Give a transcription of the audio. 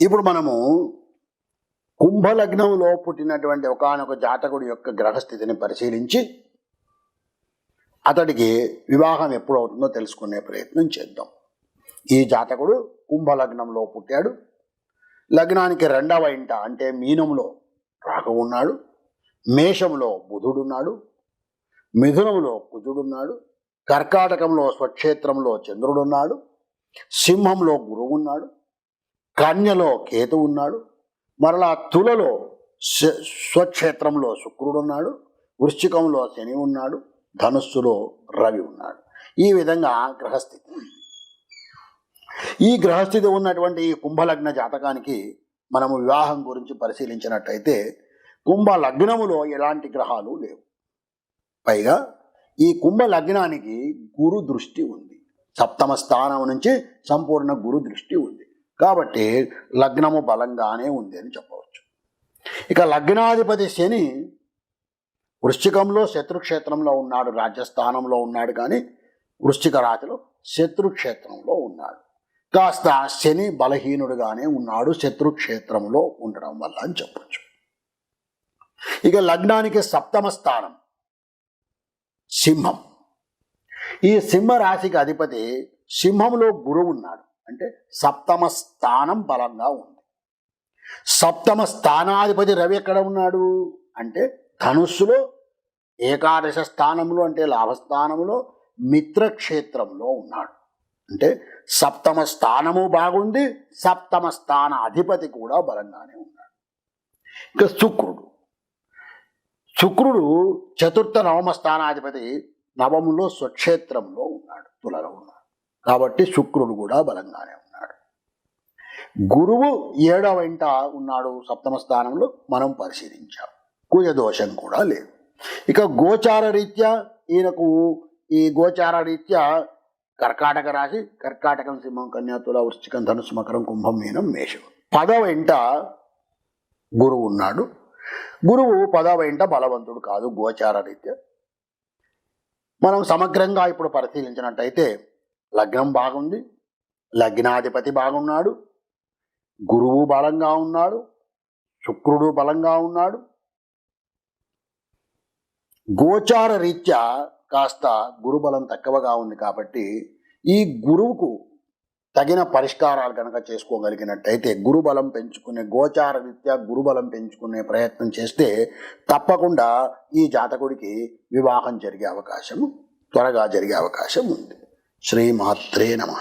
ఇప్పుడు మనము కుంభలగ్నంలో పుట్టినటువంటి ఒకానొక జాతకుడి యొక్క గ్రహస్థితిని పరిశీలించి అతడికి వివాహం ఎప్పుడు అవుతుందో తెలుసుకునే ప్రయత్నం చేద్దాం. ఈ జాతకుడు కుంభలగ్నంలో పుట్టాడు. లగ్నానికి రెండవ ఇంట అంటే మీనంలో రాహు ఉన్నాడు. మేషంలో బుధుడున్నాడు మిథునంలో కుజుడున్నాడు కర్కాటకంలో స్వక్షేత్రంలో చంద్రుడున్నాడు సింహంలో గురువు ఉన్నాడు. కన్యలో కేతు ఉన్నాడు మరలా తులలో స్వక్షేత్రంలో శుక్రుడు ఉన్నాడు వృశ్చికంలో శని ఉన్నాడు ధనుస్సులో రవి ఉన్నాడు. ఈ విధంగా గ్రహస్థితి ఉంది. ఈ గ్రహస్థితి ఉన్నటువంటి ఈ కుంభలగ్న జాతకానికి మనము వివాహం గురించి పరిశీలించినట్టయితే కుంభ లగ్నములో ఎలాంటి గ్రహాలు లేవు. పైగా ఈ కుంభ లగ్నానికి గురు దృష్టి ఉంది. సప్తమ స్థానం నుంచి సంపూర్ణ గురు దృష్టి ఉంది. కాబట్టి లగ్నము బలంగానే ఉంది అని చెప్పవచ్చు. ఇక లగ్నాధిపతి శని వృశ్చికంలో శత్రుక్షేత్రంలో ఉన్నాడు రాజ్యస్థానంలో ఉన్నాడు కానీ వృశ్చిక రాశిలో శత్రుక్షేత్రంలో ఉన్నాడు. కాస్త శని బలహీనుడుగానే ఉన్నాడు శత్రుక్షేత్రంలో ఉండడం వల్ల అని చెప్పచ్చు. ఇక లగ్నానికి సప్తమ స్థానం సింహం. ఈ సింహ రాశికి అధిపతి సింహంలో గురువు ఉన్నాడు. అంటే సప్తమ స్థానం బలంగా ఉంది. సప్తమ స్థానాధిపతి రవి ఎక్కడ ఉన్నాడు? అంటే ధనుస్సులో ఏకాదశ స్థానంలో అంటే లాభస్థానంలో మిత్రక్షేత్రంలో ఉన్నాడు. అంటే సప్తమ స్థానము బాగుంది సప్తమ స్థాన అధిపతి కూడా బలంగానే ఉన్నాడు. ఇంకా శుక్రుడు. శుక్రుడు చతుర్థ నవమ స్థానాధిపతి నవములో స్వక్షేత్రంలో ఉన్నాడు తులలో ఉన్నాడు. కాబట్టి శుక్రుడు కూడా బలంగానే ఉన్నాడు. గురువు ఏడవ ఇంట ఉన్నాడు సప్తమ స్థానంలో మనం పరిశీలించాం. కుజ దోషం కూడా లేదు. ఇక గోచార రీత్యా ఈయనకు ఈ గోచార రీత్యా కర్కాటక రాశి కర్కాటకం సింహం కన్యాతుల వృశ్చికం ధనుసు మకరం కుంభం మీనం మేషం. పదవ ఇంట గురువు ఉన్నాడు. గురువు పదవ ఇంట బలవంతుడు కాదు గోచార రీత్యా. మనం సమగ్రంగా ఇప్పుడు పరిశీలించినట్టయితే లగ్నం బాగుంది లగ్నాధిపతి బాగున్నాడు గురువు బలంగా ఉన్నాడు శుక్రుడు బలంగా ఉన్నాడు. గోచార రీత్యా కాస్త గురుబలం తక్కువగా ఉంది కాబట్టి ఈ గురువుకు తగిన పరిష్కారాలు కనుక చేసుకోగలిగినట్టయితే గురుబలం పెంచుకునే గోచార రీత్యా గురుబలం పెంచుకునే ప్రయత్నం చేస్తే తప్పకుండా ఈ జాతకుడికి వివాహం జరిగే అవకాశం త్వరగా జరిగే అవకాశం ఉంది. శ్రీమాత్రే నమ.